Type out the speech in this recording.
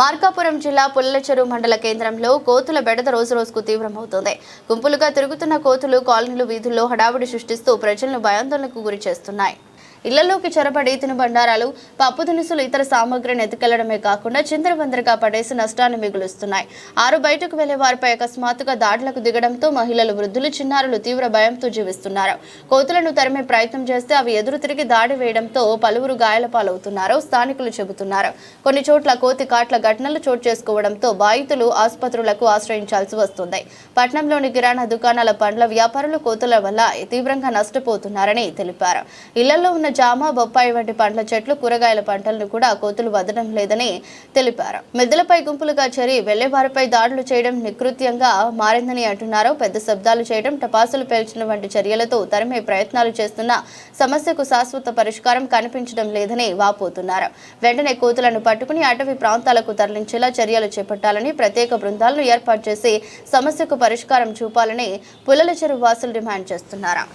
మార్కాపురం జిల్లా పుల్లచెరు మండల కేంద్రంలో కోతుల బెడద రోజు రోజుకు తీవ్రమవుతోంది. గుంపులుగా తిరుగుతున్న కోతులు కాలనీలు వీధుల్లో హడావుడి సృష్టిస్తూ ప్రజలను భయాందోళనకు గురి చేస్తున్నాయి. ఇళ్ళలోకి చొరబడి తినుబండారాలు పప్పు దినుసులు ఇతర సామాగ్రిని ఎత్తుకెళ్ళడమే కాకుండా చిందరవందరగా పడేసి నష్టాన్ని మిగులుస్తున్నాయి. ఆరు బయటకు వెళ్ళే వారిపై అకస్మాత్తుగా దాడులకు దిగడంతో మహిళలు వృద్ధులు చిన్నారులు తీవ్ర భయంతో జీవిస్తున్నారు. కోతులను తరిమే ప్రయత్నం చేస్తే అవి ఎదురు తిరిగి దాడి వేయడంతో పలువురు గాయాల పాలవుతున్నారు స్థానికులు చెబుతున్నారు. కొన్ని చోట్ల కోతి కాట్ల ఘటనలు చోటు చేసుకోవడంతో బాధితులు ఆసుపత్రులకు ఆశ్రయించాల్సి వస్తుంది. పట్నంలోని కిరాణా దుకాణాల పండ్ల వ్యాపారులు కోతుల వల్ల తీవ్రంగా నష్టపోతున్నారని తెలిపారు. ఇళ్ళలో ఉన్న జామ బొప్పాయి వంటి పండ్ల చెట్లు కూరగాయల పంటలను కూడా కోతులు వదడం లేదని తెలిపారు. మిద్దలపై గుంపులుగా చేరి వెళ్ళేవారిపై దాడులు చేయడం నికృత్యంగా మారిందని అంటున్నారు. పెద్ద శబ్దాలు చేయడం టపాసులు పేల్చడం వంటి చర్యలతో తరిమే ప్రయత్నాలు చేస్తున్న సమస్యకు శాశ్వత పరిష్కారం కనిపించడం లేదని వాపోతున్నారు. వెంటనే కోతులను పట్టుకుని అటవీ ప్రాంతాలకు తరలించేలా చర్యలు చేపట్టాలని ప్రత్యేక బృందాలను ఏర్పాటు చేసి సమస్యకు పరిష్కారం చూపాలని పుల్లల చెరువు వాసులు డిమాండ్ చేస్తున్నారు.